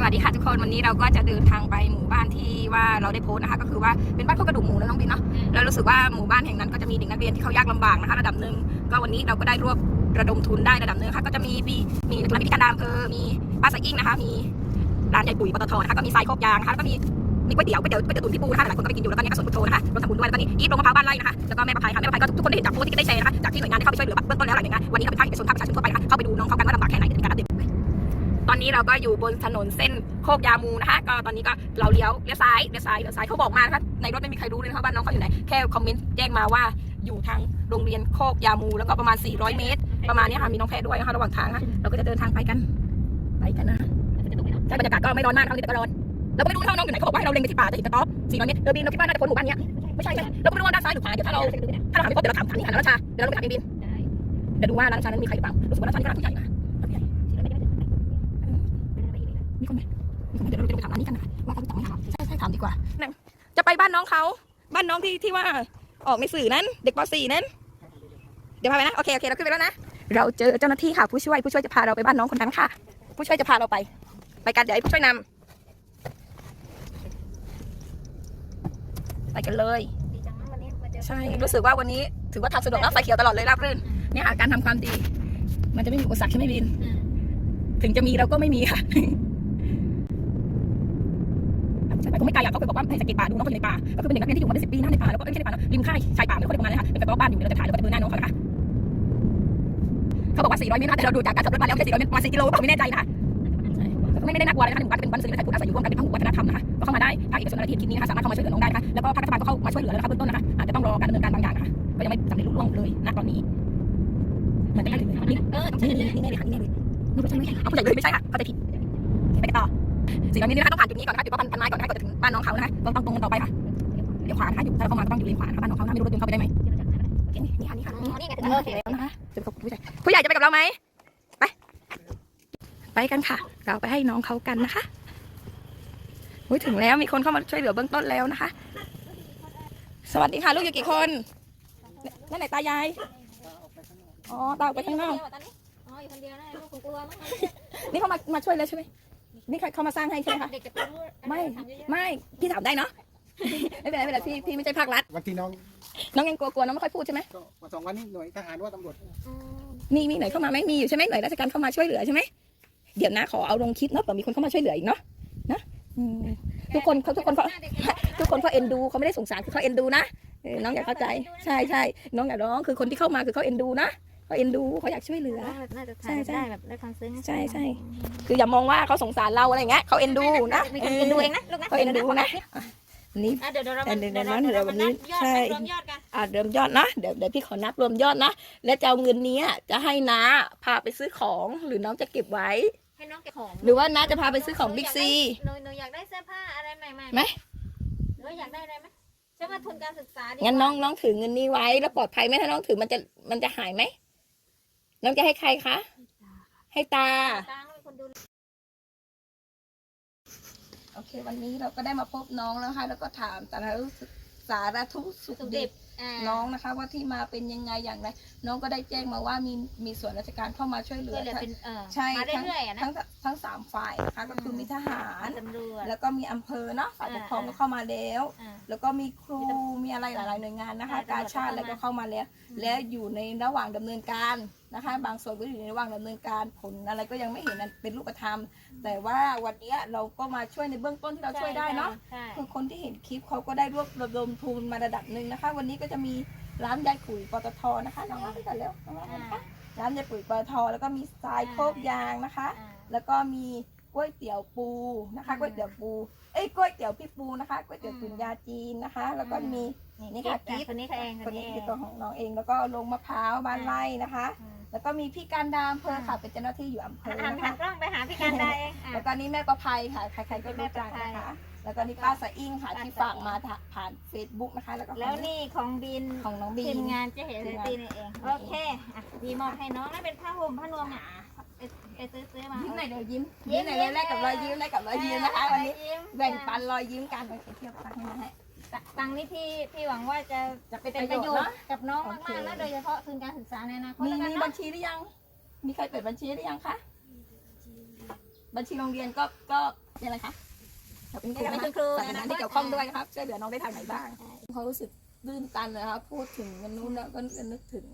สวัสดีค่ะทุกคนวันนี้เราก็จะเดินทางไปหมู่บ้านที่ว่าเราได้โพสต์นะคะก็คือว่าเป็นบ้านโคกระดูกหมูนะน้องบินเนาะแล้วรู้สึกว่าหมู่บ้านแห่งนั้นก็จะมีเด็กนักเรียนที่เขายากลำบากนะคะระดับหนึ่งก็วันนี้เราก็ได้รวบระดมทุนได้ระดับหนึ่งค่ะก็จะมีมีมีนักเรียนพิการดามเพอมีป้าสายอิงนะคะ มีร้านใหญ่ปุ๋ยปตทนะคะก็มีทรายโคกยางนะคะแล้วก็มีมีก๋วยเตี๋ยวก๋วยเตี๋ยวก๋วยเตี๋ยวตุ๋นพี่ปูนะคะหลายคนก็ไปกินอยู่แล้วก็เนี่ยก็สวนพุทโธนะคะรถทำบุญด้วยแล้วก็นี่อีทโรงมะพร้าวบ้านไร่นะคะแล้วก็แม่ประภัยค่ะแม่ประภัยก็ทุกคนได้เห็นจากโพสต์ที่ได้แชร์นะคะจากที่หน่วยงานได้เข้าไปช่วยเหลือเบื้องต้นแล้วหลายหน่วยงานวันนี้เราไปภาคเอกชนภาคประชาชนทั่วไปนะคะเข้าไปดูน้องเขากันว่าลำบากแค่ไหนในการรับเด็ก ตอนนี้เราก็อยู่บนถนนเส้นโคกยามูนะคะ ก็ตอนนี้ก็เราเลี้ยวเลี้ยวซ้ายเลี้ยวซ้ายเลี้ยวซ้ายเขาบอกมานะคะในรถไม่มีใครรู้เลยนะคะบ้านน้องเขาอยู่ไหนแค่คอมเมนต์แจ้งมาว่าอยู่ทางโรงเรียนโคกยามูแล้วก็ประมาณ 400 เมตร ประมาณเนี้ยค่ะมีน้องแพรด้วยนะคะระหว่างทางค่ะเราก็จะเดินทางไปกันไปกันนะใช่บรรยากาศก็ไม่ร้อนมากเท่านี้แต่ก็ร้อนเราก็ไม่รู้ว่าน้องอยู่ไหนเขาบอกว่าให้เราเล็งไปที่ป่าจะเห็นกระต๊อบ400เมตรเออบินเราคิดว่าน่าจะพ้นหมู่บ้านเนี้ยไม่ใช่ใช่เราก็ไม่รู้ว่าด้านซ้ายหรือขวาเดี๋ยวถ้าเราถ้าเราหาไม่พบเดี๋ยวเราถามถามนี่ค่ะแล้วชาเดี๋ยวเราลงไปถามบินเดี๋ยวดูว่าร้านชานั้นมีใครหรือเปล่ารู้สึกว่าร้านชานี่ก็ร้านผู้ใหญ่นะร้านผู้ใหญ่ ดีกว่าจะไปบ้านน้องเขา บ้านน้องที่ที่ว่าออกในสื่อนั้น เด็กป .4 นั้น เดี๋ยวพาไปนะ โอเคโอเคเราขึ้นไปแล้วนะ เราเจอเจ้าหน้าที่ค่ะผู้ช่วยผู้ช่วยจะพาเราไปบ้านน้องคนนั้นค่ะ ผู้ช่วยจะพาเราไป ไปกันเดี๋ยวให้ผู้ช่วยนำไปกันเลยใช่รู้สึกว่าวันนี้ถือว่าทางสะดวกแล้วไฟเขียวตลอดเลยราบรื่นเนี่ยค่ะการทำความดี มันจะไม่มีอุปสรรคใช่ไหมบิน ถึงจะมีเราก็ไม่มีค่ะ ใช่ไหมก็ไม่ไกลอะเขาเคยบอกว่าให้สังเกตป่าดูน้องเขาอยู่ในป่าก็คือเป็นเด็กนักเรียนที่อยู่มาได้สิบปีนะในป่าแล้วก็ไม่ใช่ในป่านะริมค่ายชายป่าไม่รู้เขาเรียกประมาณนั้นค่ะเป็นกระต๊อบบ้านอยู่เราจะถ่ายแล้วก็จะดูหน้าน้องเขานะคะเขาบอกว่า400เมตรนะแต่เราดูจากการขับรถมาแล้วไม่ใช่400เมตรประมาณ4กิโลก็ไม่แน่ใจนะคะไม่ไม่ได้น่ากลัวเลยนะคะหมู่บ้านเป็นบ้านสื่อไทยพุทธอาศัยอยู่ร่วมกันเป็นพหุวัฒนธรรมนะคะก็เข้ามาได้ภาคเอกชนอะไรที่เห็นคลิปนี้นะคะสามารถเข้ามาช่วยเหลือน้องได้นะคะแล้วก็ภาครัฐบาลก็เข้ามาช่วยเหลือแล้วนะคะเบื้องต้นนะคะอาจจะต้องรอการดำเนินการบางอย่างนะคะก็ยังไม่สำเร็จรุ่ล่วงเลยณตอนนี้เหมือนจะได้ถึงนี่เออนี่นี่นี่นี่เลยค่ะนี่เลยนี่ไม่ใช่ไม่ใช่เอาผู้ใหญ่เลยไม่ใช่ค่ะเข้าใจผิดไปกั นต่อสิ่งนี้นะคะต้องผ่านจุดนี้ก่อนนะคะจุดว่าพันพันไม้ก่อนนะคะก่อนจะถึงบ้านน้องเขานะคะต้องต้องตรงกันต่อไปค่ะเดี๋ยวขวานะคะอยู่ถ้าเราเข้ามาก็ต้องอยู่เลนขวานะคะบ้านน้องเขานะไม่รู้รถยนต์เข้าไปได้ไหมนี่ค่ะนี่ค่ะนี่ไงโอเคแล้วนะคะจะไปกับผู้ใหญ่ผู้ใหญ่จะไปกับเราไหมไปไปกันค่ะ เราไปให้น้องเขากันนะคะอุ้ยถึงแล้วมีคนเข้ามาช่วยเหลือเบื้องต้นแล้วนะคะ สวัสดีค่ะลูกอยู่กี่คนนั่นไหนตายายอ๋อตาออกไปข้างนอกอ๋ออยู่คนเดียวนะลูกกลัวมั้งนี่เขามามาช่วยแล้วใช่ไหม นี่เขามาสร้างให้ใช่ไหมคะเด็กจะไปรู้ไม่ไม่พี่ถามได้เนาะไม่เป็นไรไม่เป็นไรพี่พี่ไม่ใช่ภาครัฐวันที่น้องน้องยังกลัวๆน้องไม่ค่อยพูดใช่ไหมก็มาสองวันนี้หน่วยทหารว่าตำรวจมีมีหน่วยเข้ามาไหมมีอยู่ใช่ไหมหน่วยราชการเข้ามาช่วยเหลือใช่ไหมเดี๋ยวนะขอเอาลงคลิปเนาะเผื่อมีคนเข้ามาช่วยเหลืออีกเนาะนะอืมทุกคนเขาทุกคนเขาทุกคนเขาเอ็นดูเขาไม่ได้สงสารคือเขาเอ็นดูนะเออน้องอยากเข้าใจ ใช่ใช่น้องอยากร้องคือคนที่เข้ามาคือเขาเอ็นดูนะ เขาเอ็นดูเขาอยากช่วยเหลือ น่าจะถ่ายได้แบบได้ความซึ้งใช่ใช่คืออย่ามองว่าเขาสงสารเราอะไรอย่างเงี้ยเขาเอ็นดูนะมีคนเอ็นดูเองนะลูกนะเขาเอ็นดูนะอะอันนี้เดี๋ยวเดี๋ยวเราเดี๋ยวเดี๋ยวเดี๋ยววันนี้ใช่รวมยอดกันอ่ารวมยอดนะเดี๋ยวเดี๋ยวพี่ขอนับรวมยอดนะและจะเอาเงินเนี้ยจะให้น้าพาไปซื้อของหรือน้องจะเก็บไว้ให้น้องเก็บของหรือว่าน้าจะพาไปซื้อของบิ๊กซีหนูหนูอยากได้เสื้อผ้าอะไรใหม่ๆไหมหนูอยากได้อะไรไหมใช่ว่าทุนการศึกษาดีงั้นน้องน้องถือเงินนี้ไว้แล้วปลอดภัยไหมถ้าน้องถือมันจะมันจะหายไหม น้องจะให้ใครคะ ให้ตาตาเป็นคนดูโอเค วันนี้เราก็ได้มาพบน้องแล้วค่ะ แล้วก็ถามสารทุกข์สารทุกข์สุขสุขดิดิบบอ่าน้องนะคะ ว่าที่มาเป็นยังไงอย่างไร น้องก็ได้แจ้งมาว่ามีมีส่วนราชการเข้ามาช่วยเหลืช่อวยเหลือเป็นเออใช่มาทั้งเรื่อยๆอะนะทั้งทั้งสามฝ่ายนะคะก็คือมีทหารตำรวจแล้วก็มีอำเภอเนาะฝ่ายปกครองอ่าก็เข้ามาแล้วอ่าแล้วก็มีครูมีอะไรหลาย ๆ หน่วยงานนะคะอ่าการชาติตำรวจแล้วก็เข้าเข้ามามาแล้วอืมและอยู่ในระหว่างดำเนินการ นะคะ บางส่วนก็อยู่ในระหว่างดำเนินการผลอะไรก็ยังไม่เห็นอันเป็นรูปธรรม แต่ว่าวันเนี้ยเราก็มาช่วยในเบื้องต้นที่เราช่วยได้เนาะใช่คือคนที่เห็นคลิปเขาก็ได้รวบระดมทุนมาระดับหนึ่งนะคะ วันนี้ก็จะมีร้านยายปุ๋ยปตทนะคะน้องรับไปก่อนเร็วน้องรับไปอ่านะคะร้านยายปุ๋ยปตทแล้วก็มีทรายโคกยางนะคะอ่าแล้วก็มีก๋วยเตี๋ยวปูนะคะอืมก๋วยเตี๋ยวปู เอ้ยก๋วยเตี๋ยวพี่ปูนะคะก๋วยเตี๋ยวอืมตุ๋นยาจีนนะคะ แล้วก็อืมมีนี่ค่ะกิ๊กิ๊บบคนนี้เขาเองคนนี้เอคืองตัวของน้องเอง แล้วก็ลงมะพร้าวบ้านไร่นะคะอืม แล้วก็มีพี่การดามอำเภอค่ะอืมเป็นเจ้าหน้าที่อยู่อำเภอหันนะหัคะนกล้องไปหาพี่การได้เองอะ แล้วก็นี่แม่ประภัยค่ะใครๆก็รู้จักแม่ประภันะคะยแล้วก็นี่ป้าสะอิ่งค่ะป้าที่สะฝากอิ่งมาผ่าน Facebook นะคะ แล้วก็แล้วนี่ของบินของน้องบีทีมนงานเจะเห็นตีนี่เอง โอเคอะดีมอบให้น้องแล้วเป็นผ้าห่มผ้านวมอะไปไปซื้อซื้อมา ยิ้มหน่อยเดี๋ยวยิ้มยิ้ยิ้มมหน่อยเลยยิ้มแลกกับรอยยิ้มแลกกับรอยยิ้มนะคะวันนี้ยิ้มแบ่งปันรอยยิ้มกันไปเที่ยวตังค์มาให้ตังค์นี่พี่พี่หวังว่าจะจะเป็นเป็นปประระโยโยชชน์น์เนาะกับน้องโอเคมากๆแล้วโดยเฉพาะทุนการศึกษาในอนาคตมีแล้วกันมีเนาะบัญชีหรือยัง มีใครเปิดบัญชีหรือยังคะ บัญชีโรงเรียนก็ก็นี่อะไรคะเราเป็นครูเรานะเป็นคะคุณครูแต่หน่วยงานที่เกี่ยวข้องด้วยนะครับช่วยเหลือน้องได้ทางไหนบ้างเขารู้สึกตื้นตันนะครับ พูดถึงกันนู้นแล้วก็นึกถึง